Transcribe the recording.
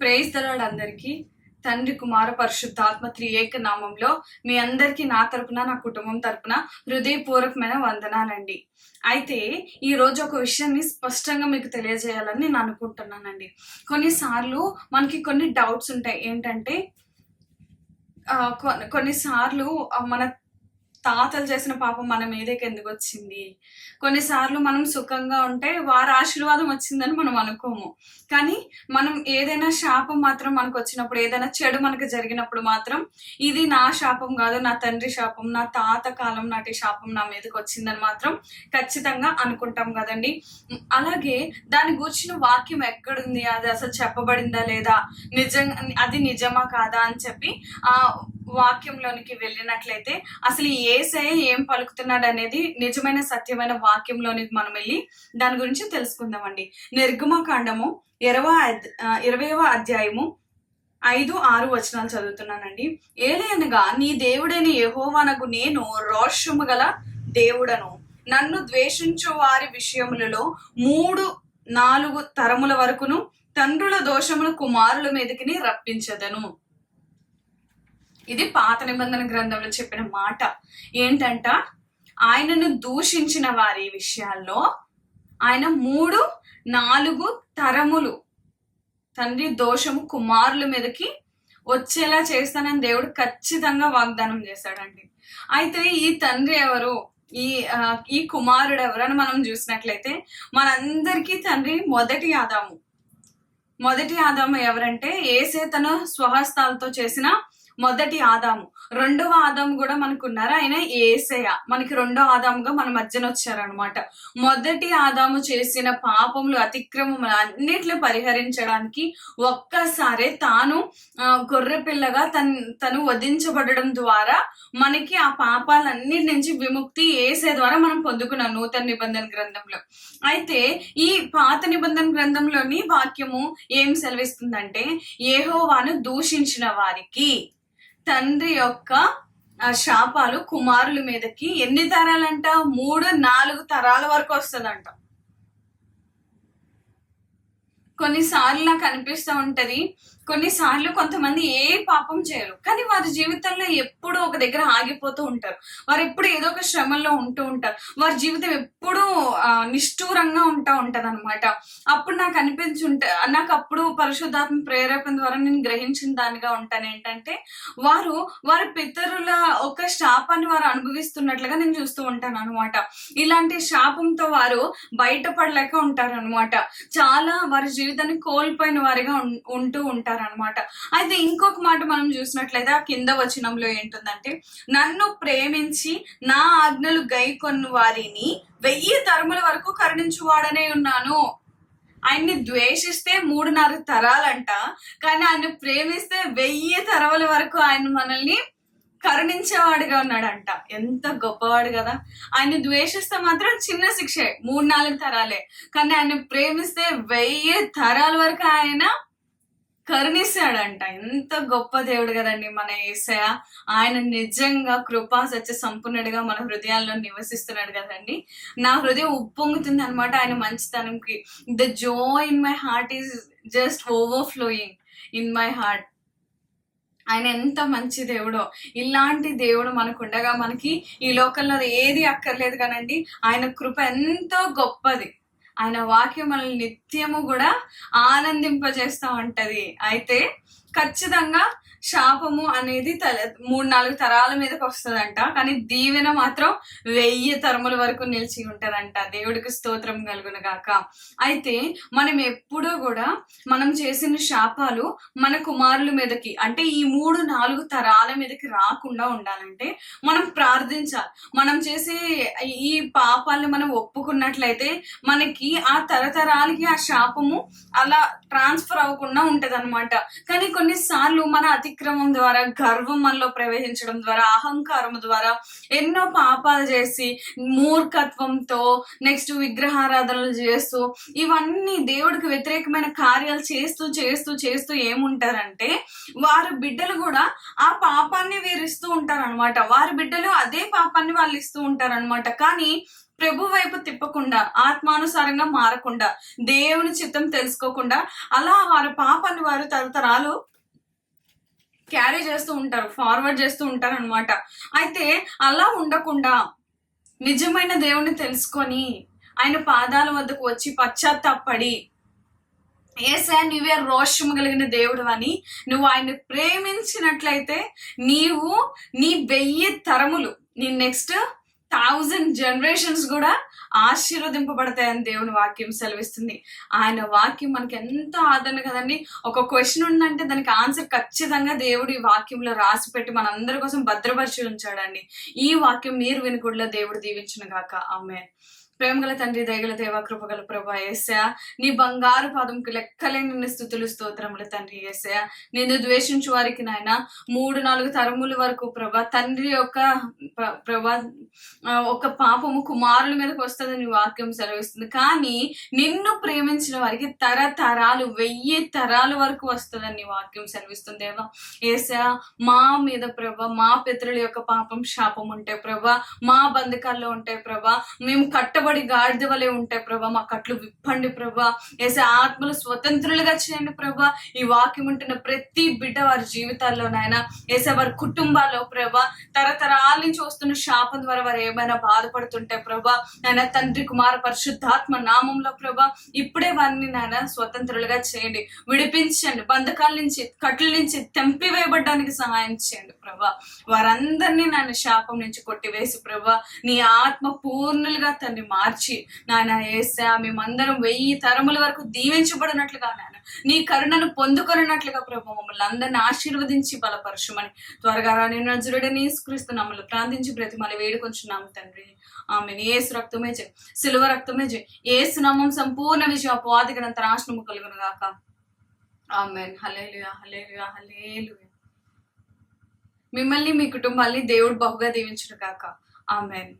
Praise the Lord అందరికీ. తండ్రి కుమార పరిశుద్ధాత్మ త్రియేక నామంలో మీ అందరికీ నా తరపున నా కుటుంబం తరపున హృదయపూర్వకమైన వందనాలండి. అయితే ఈ రోజు ఒక విషయాన్ని స్పష్టంగా మీకు తెలియజేయాలని నేను అనుకుంటున్నానండి. కొన్నిసార్లు మనకి కొన్ని డౌట్స్ ఉంటాయి. ఏంటంటే కొన్నిసార్లు మన తాతలు చేసిన పాపం మన మీదకి ఎందుకు వచ్చింది? కొన్నిసార్లు మనం సుఖంగా ఉంటే వారి ఆశీర్వాదం వచ్చిందని మనం అనుకోము. కానీ మనం ఏదైనా శాపం మాత్రం మనకు వచ్చినప్పుడు ఏదైనా చెడు మనకు జరిగినప్పుడు మాత్రం ఇది నా శాపం కాదు నా తండ్రి శాపం నా తాత కాలం నాటి శాపం నా మీదకి వచ్చిందని మాత్రం ఖచ్చితంగా అనుకుంటాం కదండి. అలాగే దాని గురించిన వాక్యం ఎక్కడుంది? అది అసలు చెప్పబడిందా లేదా? నిజం అది నిజమా కాదా అని చెప్పి ఆ వాక్యంలోనికి వెళ్ళినట్లయితే అసలు ఏసే ఏం పలుకుతున్నాడు అనేది నిజమైన సత్యమైన వాక్యంలోనికి మనం వెళ్ళి దాని గురించి తెలుసుకుందామండి. నిర్గమకాండము ఇరవై ఇరవైవ అధ్యాయము ఐదు ఆరు వచనాలు చదువుతున్నానండి. ఏలయనగా నీ దేవుడైన యహోవానకు నేను రోషము గల దేవుడను. నన్ను ద్వేషించు వారి విషయములలో మూడు నాలుగు తరముల వరకును తండ్రుల దోషముల కుమారుల మీదకిని రప్పించదను. ఇది పాత నిబంధన గ్రంథంలో చెప్పిన మాట. ఏంటంట? ఆయనను దూషించిన వారి విషయాల్లో ఆయన మూడు నాలుగు తరములు. తండ్రి దోషము కుమారుల మీదకి వచ్చేలా చేస్తానని దేవుడు ఖచ్చితంగా వాగ్దానం చేశాడండి. అయితే ఈ తండ్రి ఎవరు? ఈ ఈ కుమారుడు ఎవరని మనం చూసినట్లయితే మనందరికీ తండ్రి మొదటి ఆదాము. మొదటి ఆదాము ఎవరంటే ఏసే తన స్వహస్తాలతో చేసిన మొదటి ఆదాము. రెండవ ఆదాము కూడా మనకు ఉన్నారు ఆయన ఏసయ. మనకి రెండో ఆదాముగా మన మధ్యన వచ్చారనమాట మొదటి ఆదాము చేసిన పాపములు అతిక్రమములు అన్నిట్లు పరిహరించడానికి ఒక్కసారే తాను గొర్రె పిల్లగా తన్ తను వధించబడడం ద్వారా మనకి ఆ పాపాలన్నిటి నుంచి విముక్తి ఏసే ద్వారా మనం పొందుకున్నాం నూతన నిబంధన గ్రంథంలో. అయితే ఈ పాత నిబంధన గ్రంథంలోని వాక్యము ఏం సెలవిస్తుందంటే ఏహోవాను దూషించిన వారికి తండ్రి యొక్క శాపాలు కుమారుల మీదకి ఎన్ని తరాలంట? మూడు నాలుగు తరాల వరకు వస్తుందంట. కొన్నిసార్లు నాకు అనిపిస్తూ ఉంటది కొన్నిసార్లు కొంతమంది ఏ పాపం చేయరు. కానీ వారి జీవితంలో ఎప్పుడూ ఒక దగ్గర ఆగిపోతూ ఉంటారు. వారు ఎప్పుడు ఏదో ఒక శ్రమల్లో ఉంటూ ఉంటారు. వారి జీవితం ఎప్పుడూ నిష్ఠూరంగా ఉంటా ఉంటది అనమాట అప్పుడు నాకు అనిపించుంటే నాకు అప్పుడు పరిశుద్ధాత్మ ప్రేరేపణ ద్వారా నేను గ్రహించిన దానిగా ఉంటాను ఏంటంటే వారు వారి పితరుల ఒక శాపాన్ని వారు అనుభవిస్తున్నట్లుగా నేను చూస్తూ ఉంటాను అనమాట ఇలాంటి శాపంతో వారు బయటపడలేక ఉంటారు అనమాట చాలా వారి జీవితాన్ని కోల్పోయిన వారిగా ఉంటూ ఉంటారు. అనమాట అయితే ఇంకొక మాట మనం చూసినట్లయితే ఆ కింద వచనంలో ఏంటుందంటే నన్ను ప్రేమించి నా ఆజ్ఞలు గైకొన్న వారిని వెయ్యి తరముల వరకు కరుణించువాడనే ఉన్నాను. ఆయన్ని ద్వేషిస్తే మూడున్నర తరాలంట కానీ ఆయన ప్రేమిస్తే వెయ్యి తరముల వరకు ఆయన మనల్ని కరుణించేవాడిగా ఉన్నాడంట. ఎంత గొప్పవాడు కదా. ఆయన ద్వేషిస్తే మాత్రం చిన్న శిక్షే మూడు నాలుగు తరాలే. కానీ ఆయన ప్రేమిస్తే వెయ్యి తరాల వరకు ఆయన కరుణిస్తాడంట. ఎంత గొప్ప దేవుడు కదండి మన ఏసయ ఆయన నిజంగా కృపా సత్య సంపూర్ణుడిగా మన హృదయాల్లో నివసిస్తున్నాడు కదండి. నా హృదయం ఉప్పొంగుతుంది అనమాట ఆయన మంచితనంకి. The joy in my heart is just overflowing in my heart ఆయన ఎంత మంచి దేవుడో. ఇలాంటి దేవుడు మనకు ఉండగా మనకి ఈ లోకంలో ఏది అక్కర్లేదు కానండి ఆయన కృప ఎంతో గొప్పది. ఆయన వాక్యం మనల్ని నిత్యము కూడా ఆనందింపజేస్తూ ఉంటది. అయితే ఖచ్చితంగా శాపము అనేది తల మూడు నాలుగు తరాల మీదకి వస్తుందంట. కానీ దీవెన మాత్రం వెయ్యి తరముల వరకు నిలిచి ఉంటదంట. దేవుడికి స్తోత్రం కలుగును గాక. అయితే మనం ఎప్పుడూ కూడా మనం చేసిన శాపాలు మన కుమారుల మీదకి అంటే ఈ మూడు నాలుగు తరాల మీదకి రాకుండా ఉండాలంటే మనం ప్రార్థించాలి. మనం చేసే ఈ పాపాలను మనం ఒప్పుకున్నట్లయితే మనకి ఆ తరతరాలకి ఆ శాపము అలా ట్రాన్స్ఫర్ అవ్వకుండా ఉంటదన్నమాట. కానీ కొన్నిసార్లు మన అతిక్రమం ద్వారా గర్వం మనలో ప్రవేశించడం ద్వారా అహంకారం ద్వారా ఎన్నో పాపాలు చేసి మూర్ఖత్వంతో నెక్స్ట్ విగ్రహారాధనలు చేస్తూ ఇవన్నీ దేవుడికి వ్యతిరేకమైన కార్యాలు చేస్తూ చేస్తూ చేస్తూ ఏముంటారంటే వారి బిడ్డలు కూడా ఆ పాపాన్ని వీరు ఇస్తూ ఉంటారనమాట వారి బిడ్డలు అదే పాపాన్ని వాళ్ళు ఇస్తూ ఉంటారనమాట కానీ ప్రభు వైపు తిప్పకుండా ఆత్మానుసారంగా మారకుండా దేవుని చిత్తం తెలుసుకోకుండా అలా వారి పాపాన్ని వారు తరతరాలు క్యారీ చేస్తూ ఉంటారు ఫార్వర్డ్ చేస్తూ ఉంటారు అనమాట అయితే అలా ఉండకుండా నిజమైన దేవుని తెలుసుకొని ఆయన పాదాల వద్దకు వచ్చి పశ్చాత్తాపడి ఏసా నువ్వే రోషము కలిగిన దేవుడు అని నువ్వు ఆయన ప్రేమించినట్లయితే నీవు నీ వెయ్యి తరములు నీ నెక్స్ట్ థౌజండ్ జనరేషన్స్ కూడా ఆశీర్వదింపబడతాయని దేవుని వాక్యం సెలవిస్తుంది. ఆయన వాక్యం మనకి ఎంతో ఆదరణ కదండి. ఒక క్వశ్చన్ ఉందంటే దానికి ఆన్సర్ ఖచ్చితంగా దేవుడు ఈ వాక్యంలో రాసి పెట్టి మనందరి కోసం భద్రపరిచి ఉంచాడండి. ఈ వాక్యం మీరు వినుకుడిలో దేవుడు దీవించిన గాక. ఆమె ప్రేమగల తండ్రి దయగల దేవ కృపగల ప్రభా ఏసయా నీ బంగారు పాదంకు లెక్కలేని స్థుతులు స్తోత్రములు తండ్రి ఏసయా నిన్ను ద్వేషించు వారికి నాయన. మూడు నాలుగు తరముల వరకు ప్రభా తండ్రి యొక్క ప్రభా ఒక పాపము కుమారుల మీదకి వస్తుందని వాక్యం సెలవిస్తుంది. కానీ నిన్ను ప్రేమించిన వారికి తరతరాలు వెయ్యి తరాల వరకు వస్తుందని నీ వాక్యం సెలవిస్తుంది దేవా. ఏసా మా మీద ప్రభా మా పితరుల యొక్క పాపం శాపం ఉంటే ప్రభా మా బంధకాల్లో ఉంటాయి ప్రభా మేము కట్టబడి గాడిద వలె ఉంటాయి ప్రభా మా కట్లు విప్పండి ప్రభా. ఏసే ఆత్మలు స్వతంత్రులుగా చేయండి ప్రభా. ఈ వాక్యం ఉంటున్న ప్రతి బిడ్డ వారి జీవితాల్లో నాయన ఏసే వారి కుటుంబాల్లో ప్రభా తరతరాల నుంచి వస్తున్న శాపం ద్వారా వారు ఏమైనా బాధపడుతుంటే ప్రభా నాయన తండ్రి కుమార పరిశుద్ధాత్మ నామంలో ప్రభా ఇప్పుడే వారిని నాయన స్వతంత్రులుగా చేయండి. విడిపించండి. బంధకాల నుంచి కట్ల నుంచి తెంపివేయబడ్డానికి సహాయం చేయండి ప్రభా. వారందరినీ నాయన శాపం నుంచి కొట్టివేసి ప్రభా నీ ఆత్మ పూర్ణులుగా తన్ని మార్చి. నాయన ఏసా మేమందరం వెయ్యి తరముల వరకు దీవించబడినట్లుగా నాయన. నీ కరుణను పొందుకొనినట్లుగా ప్రభు మమ్మల్ని అందరిని ఆశీర్వదించి బలపరచమని. త్వరగా రాని నజరుడని క్రీస్తు నమ్మలు ప్రార్థించి బ్రతిమల వేడుకొంచున్నాము తండ్రి. ఆమె ఏసు రక్తమే జై సిలువ రక్తమే జై ఏసు నామం సంపూర్ణ విజయం అపవాది నాశనము కలుగును గాక ఆమెన్. హలేలుయా హలేలుయా హలేలుయా మిమ్మల్ని మీ కుటుంబాన్ని దేవుడు బహుగా దీవించును గాక ఆమెన్.